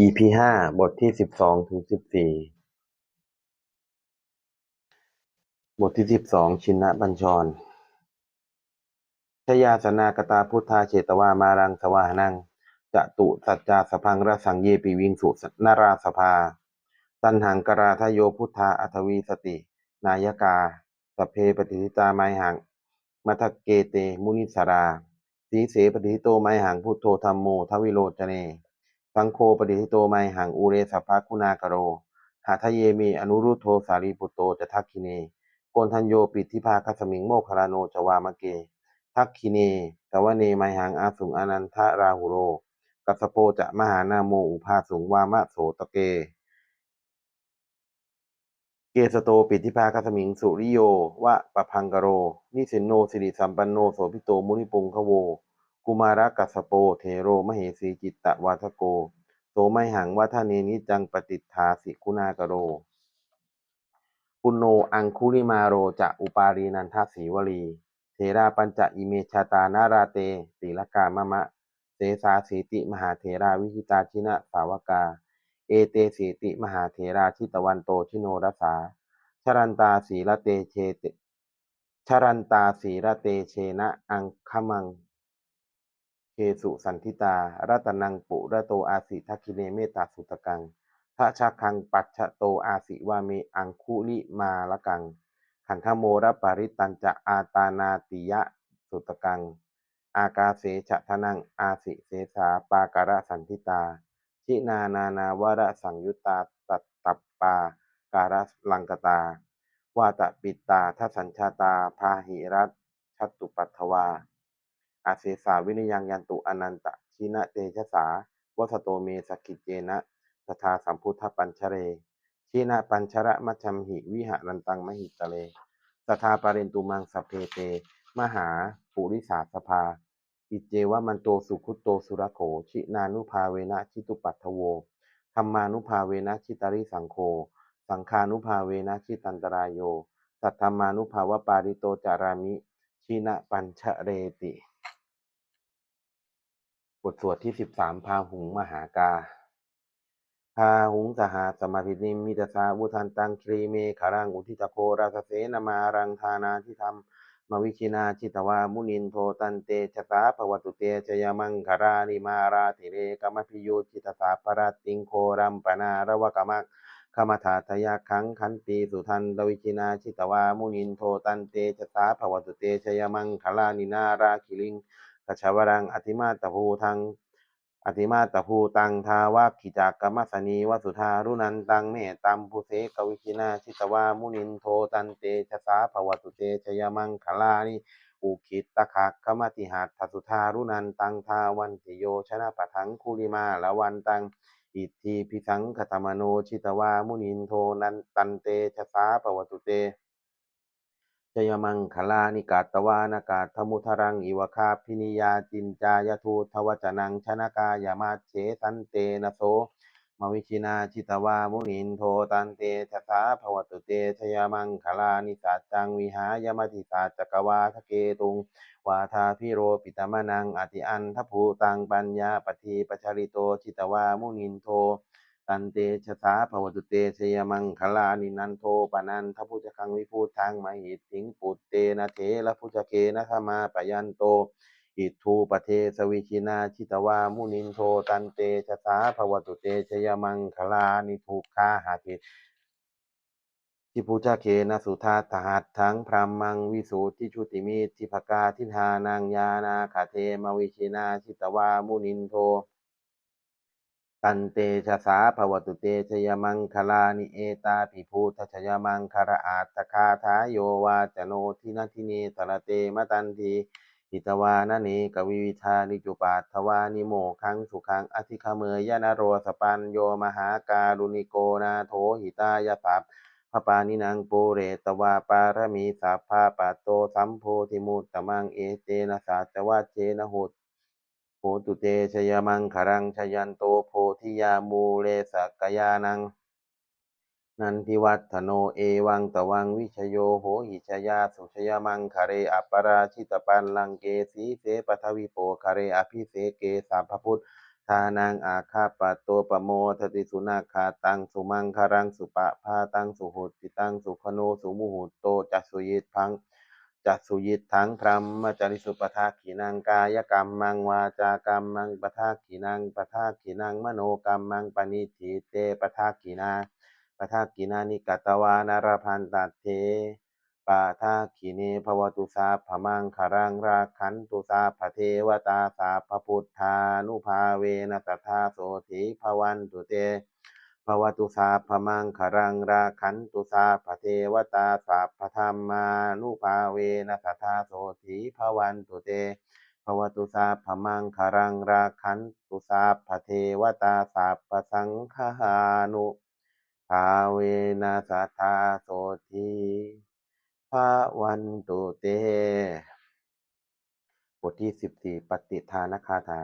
EP ห้าบทที่สิบสองถึงสิบสี่บทที่สิบสองชินะบัญชร ชยาสนากตาพุทธาเชตวามารังสวานังจะตุสัจจาสพังรสังเยปิวิงสุนาราสภา ตันหังกราทโยพุทธาอัทวีสติ นายกาสเพปฏิทิตาไมหังมัทเกเตมุนิสรา สีเสปฏิทิโตไมหังพุทโธธรรมโมทวิโรจเน สังโฆปฏิทิโตไมหังอุเรสัพพะคุณากโร หาทะเยมีอนุรุโธสารีปุตโตจะทักขิเนโกนทัญโยปิทิภาคัสมิงโมคารโนจวามะเก ทักขิเนกวเนไมหังอาสุงอนันทราหุโร กัสโปจะมหานาโมอุภาสุงวามะโสตเก เกสโตปิทิภาคัสมิงสุริโยวะปะพังกโร นิสินโนสิริสัมปันโนโสภิโตมุนิปุงคโว กุมารกัสสโป เทโร มเหสี จิตตวาทโก โสไมหังวัฒเนนิจังปฏิทาสิคุณากโร ปุโนอังคุลิมาโรจะอุปารีนันทสีวลี เทราปัญจอิเมชาตานาราเตติลกามะมะเสสาสีติมหาเถราวิหิตาชินะสาวกา เอเตสีติมหาเถราชิตวันโตชิโนรสาชรันตาสีละเตเชเตชรันตาสีระเตเชนะอังคมัง เคสุสันทิตา รัตนังปุระโตอาสิทักขิเนเมตตาสุตกังพระชาคังปัจฉโตอาสิวาเมอังคุลิมาละกัง ขันธโมรปาริตันจะอาตานาติยะสุตกัง อากาเสฉะทนังอาสิเสสาปาการะสันทิตา ชินานานาวระสังยุตตาตัตตัปปาการะลังกตาวาตปิตาทัสสัญชาตาพาหิรัตชัตตุปัทวา อาเสสาวินยังยันตุอนันตะชินะเตชะสาวัสโตเมสกิจเจนะตถาสัมพุทธปัญชเรชีนะปัญชระมัชมหิวิหารันตังมหิตะเลสทาปาเรนตุมังสัพเพเต มหาปุริสาสภา อิเจวะมันโตสุขุตโตสุรโข ชินานุภาเวนะชิตุปัทโวธรรมานุภาเวนะชิตาริสังโฆสังฆานุภาเวนะชิตันตรายโย สัทธรรมานุภาวปาริโตจารามิ ชินะปัญชเรติ บทสวดที่สิบสามพาหุงมหากา พาหุงสหาสมาธินิมิตสาวุทันตังครีเมขารังอุทิตโคราสเสนมารังธานาทิธรรมมวิชินาชิตวามุนินโทตันเตชะตาภวตุเตชยมังคารานิมาราธิเรกมพิโยชิตสาปรติงโครัมปนาระวกมักขมถาทยาคังขันติสุทันตวิชินาชิตวามุนินโทตันเตชะตาภวตุเตชยมังคารานินาราคิลิง กัจฉวรังอธิมาตภูทังอธิมาตภูตังทาวาขิจากกรรมสนีวสุธารุนันตังเมตตัมภูเสกวิชินาชิตวามุนินโทตันเตชะสาภวตุเตชยมังคลานิอุคิตตะขะขมติหัตถสุธารุนันตังทาวันติโยชนะปะทังคุลิมาละวันตังอิทธิพิสังคตมโนชิตวามุนินโทนันตันเตชะสาภวตุเต จยมังคลานิกาตวานากาธมุทรังอิวคาพินิยาจินจายทูทวจนังชนกายามาเฉสันเตนะโสมวิชินาชิตวามุนินโทตันเตชะสาภวตุเตชยมังคลานิสัจจังวิหายมติสาจักวาทะเกตุง วาทาพิโรปิตมนังอติอันทภูตังปัญญาปฏิปชริโตชิตวามุนินโท ตันเตชะสาภวตุเตชยมังคลานินันโทปนันทพุจคังวิภูทังมหิตถิงปุตเตนะเถระพุจเคนะขมาปยันโต อิทูปเทสวิชินาชิตวามุนินโทตันเตชะสาภวตุเตชยมังคลานิทุกขาหาติทิพุจเคนะสุธาตหัตถังพรามังวิสุทิชุติมิทิภกาทิธานังยานาคาเทมวิชินาชิตวามุนินโท ตันเตชะสาภวตุเตชยมังคลานิเอตาภิภูทชยมังคารอาตคาทาโยวาจโนทินาทิเนสรเตมตันทีหิตวานเนกวิวิธานิจุปาทวานิโมคังสุขังอธิคเมยยนโรสปันโยมหาการุณิโกนาโถหิตายสัพพปานินังปูเรตวาปารมีสัพพาปะโตสัมโพธิมุตตมังเอเตนะสัจวัเชนะหุต โหตุเตชยมังคารังชยันโตโพธิยามูเลสกยานัง นันทิวัฒโนเอวังตวังวิชโยโหหิชยาสุชยมังคาเรอัปปราชิตปันลังเกสีเสปทวิโปคาเรอภิเสเกสัพพพุทธทานังอาคาปะโตปโมทติสุนาคาตังสุมังคารังสุปะพาตังสุหุติตังสุขโนสุมุหุโตจัสุยิพัง จัสสุยิทังพรหมจริสุปทาขีนังกายกรรมมังวาจากรรมมังปทาขีนังปทาขีนังมโนกรรมมังปณิทิเตปทาขีนาปทาขีนานิกตวานารพันตัตเถปาทาคิเนภวตุสาพมังคารังราคันตุสาพเทวตาสาพพุทธานุภาเวนะตถาโสธิภวันตุเต วตุสาพมังคารังราคันตุสาพเทวตาสาพธรรมานุภาเวนะตถาโสธิภวันตุเตภวตุสาพมังคารังราคันตุสาพเทวตาสาพสังฆานุภาเวนะสัทธาโสธิภวันตุเต บทที่สิบสี่ปฏิทานคาถา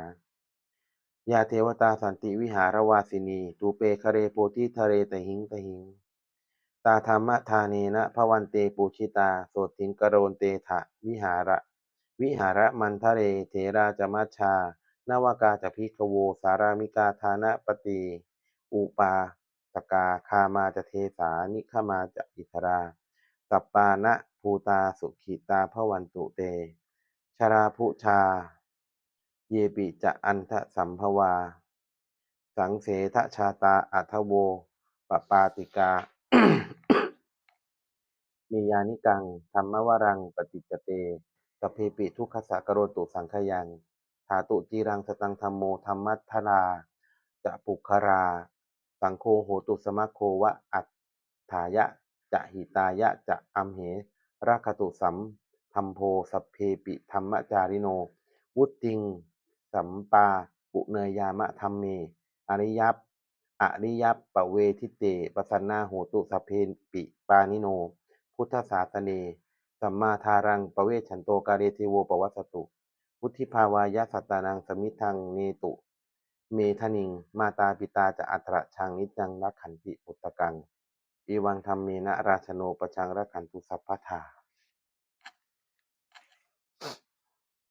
ยาเทวตาสันติวิหารวาสินี ตูเปคเรโพธิทะเรตหิงตหิง ตาธรรมทาเนนะพวันเตปูชิตา โสติงกโรนเตถะวิหาระ วิหาระมันทะเรเถราจมัชชานวากาจะพิกโวสารามิกาธานะปฏิอุปาสกาคามาจะเทสานิขมาจะอิทรา สัปปานะภูตาสุขิตาพวันตุเต ชราภุชา เยปิจะอันทะสัมภวา สังเสทชาตาอัทโวปปาติกาเมยานิกังธรรมวรังปฏิจเตสพเพปิทุกขสะกโรตุสังขยังถาตุจีรังสตังธรรมโมธรรมัทธราจะปุครา สังโฆโหตุสมะโควะอัตถายะจะหิตายะจะอัมเหราคตุสัมธรรมโพสพเพปิธรรมจาริโน วุตติง สัมปาปุเนยามะธรรมเม อริยัปอริยัปปะเวทิเตปสันนาโหตุสัพเพปิปานิโน พุทธศาสเน สัมมาทารังปะเวชฉันโตกาเรเทโวปวัสตุ พุทธิภาวายะสัตตานังสมิทังเนตุ เมทนิง มาตาปิตาจะอัตระชังนิจังรักขันติปุตตะกังอีวังธรรมเมนะราชโนปชังรักขันตุสัพพทา